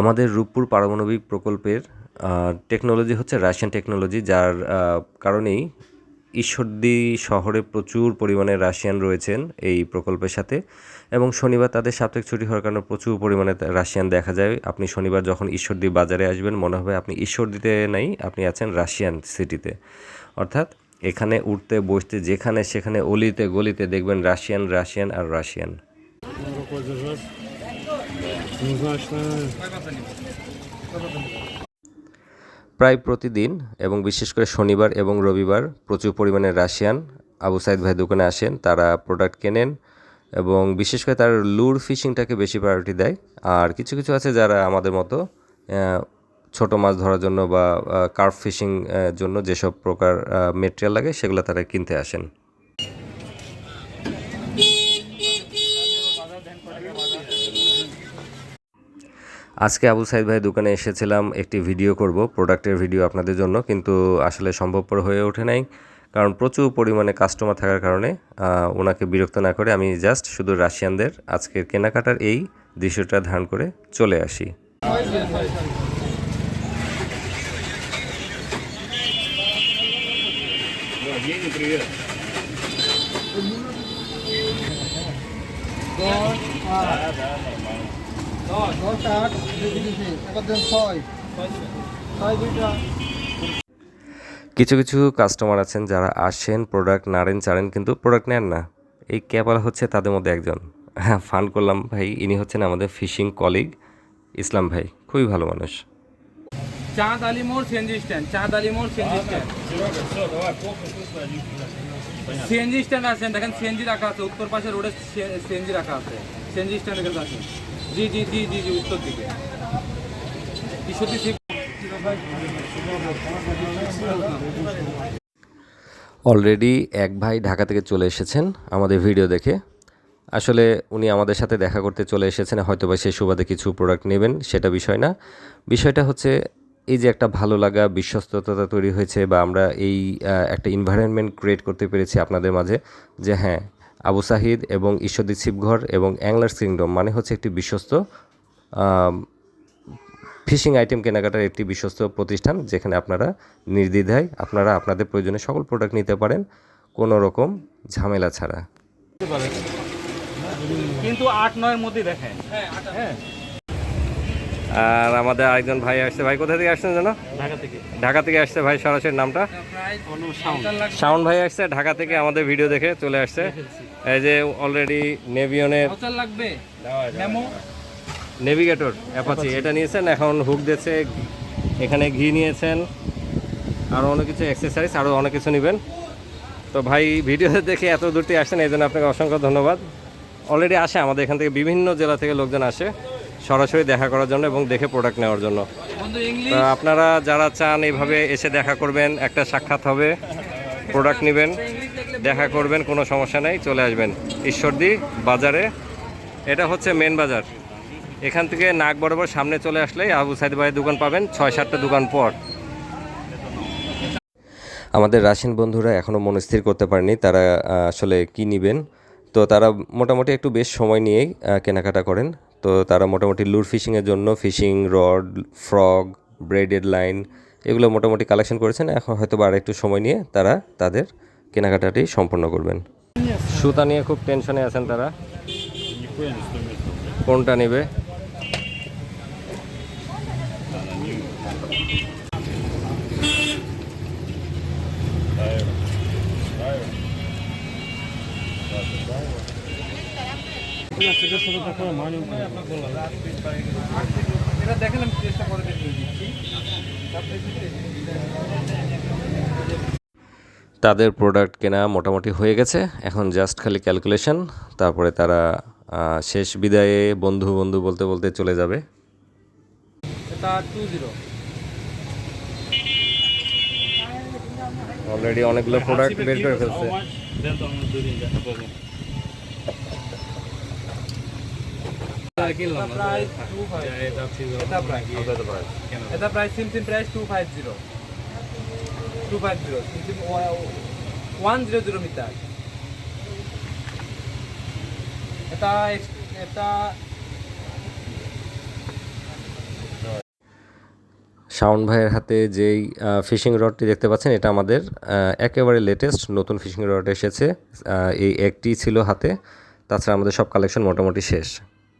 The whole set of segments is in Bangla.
আমাদের রূপপুর পারমাণবিক প্রকল্পের টেকনোলজি হচ্ছে রাশিয়ান টেকনোলজি যার কারণেই ঈশ্বরদী শহরে প্রচুর পরিমাণে রাশিয়ান রয়েছেন এই প্রকল্পের সাথে। এবং শনিবার তাদের সাপ্তাহিক ছুটি হওয়ার কারণে প্রচুর পরিমাণে রাশিয়ান দেখা যায়। আপনি শনিবার যখন ঈশ্বরদী বাজারে আসবেন, মনে হবে আপনি ঈশ্বরদীতে নেই, আপনি আছেন রাশিয়ান সিটিতে অর্থাৎ এখানে উঠতে, বসতে, যেখানে সেখানে অলিতে, গলিতে দেখবেন রাশিয়ান রাশিয়ান আর রাশিয়ান। প্রায় প্রতিদিন এবং বিশেষ করে শনিবার এবং রবিবার প্রচুর পরিমাণে রাশিয়ান আবু সাইদ ভাই দোকানে আসেন, তারা প্রোডাক্ট কেনেন এবং বিশেষ করে তার লুর ফিশিংটাকে বেশি প্রায়োরিটি দেয়। আর কিছু কিছু আছে যারা আমাদের মতো ছোট মাছ ধরার জন্য বা কার্ভ ফিশিং জন্য যেসব প্রকার মেটেরিয়াল লাগে সেগুলো তারা কিনতে আসেন। আজকে আবু সাইদ ভাই দোকানে এসেছিলাম, একটি ভিডিও করব প্রোডাক্টের ভিডিও আপনাদের জন্য, কিন্তু আসলে সম্ভবপর হয়ে ওঠে নাই, কারণ প্রচুর পরিমাণে কাস্টমার থাকার কারণে ওনাকে বিরক্ত না করে আমি জাস্ট শুধু রাশিয়ানদের আজকের কেনাকাটার এই দৃশ্যটা ধারণ করে চলে আসি। এবার দেন ছয় ছয় দুইটা কিছু কিছু কাস্টমার আছেন যারা আসেন প্রোডাক্ট নাড়েন চাড়েন কিন্তু প্রোডাক্ট নেন না। এই ক্যাপাল হচ্ছে তাদের মধ্যে একজন। হ্যাঁ ফান করলাম ভাই, ইনি হচ্ছেন আমাদের ফিশিং কলিগ ইসলাম ভাই, খুবই ভালো মানুষ। চাঁদ আলী মোড়, সিএনজি স্ট্যান্ড। চাঁদ আলী মোড়, সিএনজি স্ট্যান্ড। সিএনজি স্ট্যান্ড আছেন দেখেন সিএনজি রাখা আছে, উত্তর পাশে রোডে সিএনজি রাখা আছে। সিএনজি স্ট্যান্ডের কাছে আছেন জি জি জি জি জি, উত্তর দিকে। অলরেডি এক ভাই ঢাকা থেকে চলে এসেছেন আমাদের ভিডিও দেখে। আসলে উনি আমাদের সাথে দেখা করতে চলে এসেছেন হয়তো বা সেই সুবাদে কিছু প্রোডাক্ট নেবেন, সেটা বিষয় না। বিষয়টা হচ্ছে এই যে একটা ভালো লাগা বিশ্বস্ততা তৈরি হয়েছে বা আমরা এই একটা এনভায়রনমেন্ট ক্রিয়েট করতে পেরেছি আপনাদের মাঝে যে হ্যাঁ আবু সাহিদ এবং ঈশ্বরদী শিবঘর এবং অ্যাংলার্স কিংডম মানে হচ্ছে একটি বিশ্বস্ত ফিশিং আইটেম কেনাকাটার একটি বিশ্বস্ত প্রতিষ্ঠান যেখানে আপনারা নির্দ্বিধায় আপনারা আপনাদের প্রয়োজনে সকল প্রোডাক্ট নিতে পারেন কোনো রকম ঝামেলা ছাড়া। কিন্তু আট নয়ের মধ্যে দেখেন। হ্যাঁ। আর আমাদের আরেকজন ভাই আসছে। ভাই কোথা থেকে আসছেন যেন ঢাকা থেকে। ঢাকা থেকে আসছে ভাই সরাসরি নামটা? শাওন ভাই আসছে ঢাকা থেকে আমাদের ভিডিও দেখে চলে আসছে। এই যে অলরেডি নেভিয়নের লাগবে? মেমো নেভিগেটর অ্যাপাচি এটা নিয়েছেন এখন হুক দিয়েছে এখানে ঘি নিয়েছেন আরও অনেক কিছু অ্যাক্সেসারিজ আরও অনেক কিছু নেবেন। তো ভাই ভিডিওতে দেখে এত দূরটি আসছেন এই জন্য আপনাকে অসংখ্য ধন্যবাদ। অলরেডি আসে আমাদের এখান থেকে বিভিন্ন জেলা থেকে লোকজন আসে। সরাসরি দেখা করার জন্য এবং দেখে প্রোডাক্ট নেওয়ার জন্য। আপনারা যারা চান এইভাবে এসে দেখা করবেন একটা সাক্ষাৎ হবে প্রোডাক্ট নেবেন দেখা করবেন কোনো সমস্যা নেই চলে আসবেন ঈশ্বরদী বাজারে। এটা হচ্ছে মেন বাজার। এখান থেকে নাক বরাবর সামনে চলে আসলেই আবু সাইদ ভাইয়ের দোকান পাবেন ছয় সাতটা দোকান পর। আমাদের রাশিয়ান বন্ধুরা এখনও মনস্থির করতে পারেনি তারা আসলে কি নেবেন? তো তারা মোটামুটি একটু বেশ সময় নিয়েই কেনাকাটা করেন। তো তারা মোটামুটি লুর ফিশিংয়ের জন্য fishing, rod, frog, braided line এগুলো মোটামুটি কালেকশন করেছেন। এখন হয়তো বা একটু সময় নিয়ে তারা তাদের কেনাকাটাটি সম্পন্ন করবেন। সুতা নিয়ে খুব টেনশনে আছেন তারা। কোনটা নেবে? Thank you. এটা দেখেন আমি চেষ্টা করে দিচ্ছি তাদের প্রোডাক্ট কেনা মোটামুটি হয়ে গেছে। এখন জাস্ট খালি ক্যালকুলেশন তারপরে তারা শেষ বিদায়ে বন্ধু বন্ধু বলতে বলতে চলে যাবে। অলরেডি অনেকগুলো প্রোডাক্ট বের করে ফেলছে। কিনলাম শাওন ভাইয়ের হাতে যেই ফিশিং রডটি দেখতে পাচ্ছেন এটা আমাদের একেবারে লেটেস্ট নতুন ফিশিং রড এসেছে এই একটি ছিল হাতে। তাছাড়া আমাদের সব কালেকশন মোটামুটি শেষ।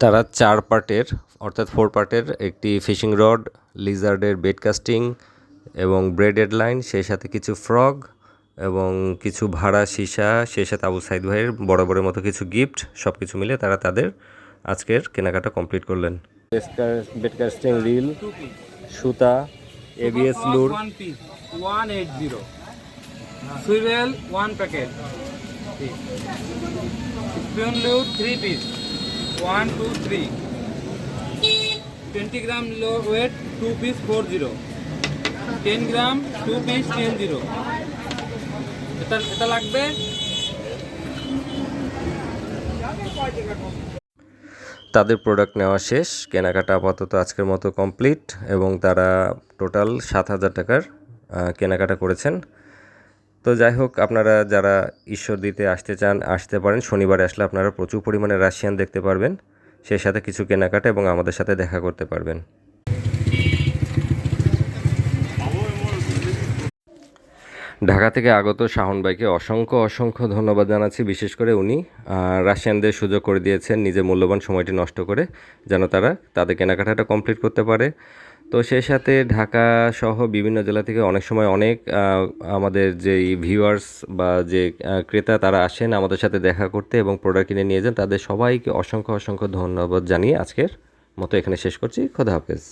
তারা চার পার্টের অর্থাৎ ফোর পার্টের একটি ফিশিং রড লিজার্ডের বেড কাস্টিং এবং ব্রেডেড লাইন সেই সাথে কিছু ফ্রগ এবং কিছু ভাড়া সীসা সেই সাথে আবু সাইদ ভাইয়ের বরাবরের মতো কিছু গিফট সব কিছু মিলে তারা তাদের আজকের কেনাকাটা কমপ্লিট করলেন। বেড কাস্টিং রিল সুতা ABS lure one eight zero swivel one packet স্পিয়ন lure three piece one two three twenty gram low weight two piece four zero ten gram two piece ten zero এটা লাগবে? তাদের প্রোডাক্ট নেওয়া শেষ। কেনাকাটা আপাতত আজকের মতো কমপ্লিট এবং তারা টোটাল সাত হাজার টাকার কেনাকাটা করেছেন। তো যাই হোক আপনারা যারা ঈশ্বর দিতে আসতে চান, আসতে পারেন। শনিবারে আসলে আপনারা প্রচুর পরিমাণে রাশিয়ান দেখতে পারবেন। সেই সাথে কিছু কেনাকাটা এবং আমাদের সাথে দেখা করতে পারবেন। ঢাকা থেকে আগত শাহন ভাইকে অসংখ্য অসংখ্য ধন্যবাদ জানাচ্ছি। বিশেষ করে উনি রাশিয়ানদের সুযোগ করে দিয়েছেন নিজের মূল্যবান সময়টি নষ্ট করে, যেন তারা তাদের কেনাকাটাটা কমপ্লিট করতে পারে। তো সেই সাথে ঢাকা সহ বিভিন্ন জেলা থেকে অনেক সময় অনেক আমাদের যে ভিউয়ার্স বা যে ক্রেতা তারা আসেন আমাদের সাথে দেখা করতে এবং প্রোডাক্ট কিনে নিয়ে যান, তাদের সবাইকে অসংখ্য অসংখ্য ধন্যবাদ জানিয়ে আজকের মতো এখানে শেষ করছি। খোদা হাফেজ।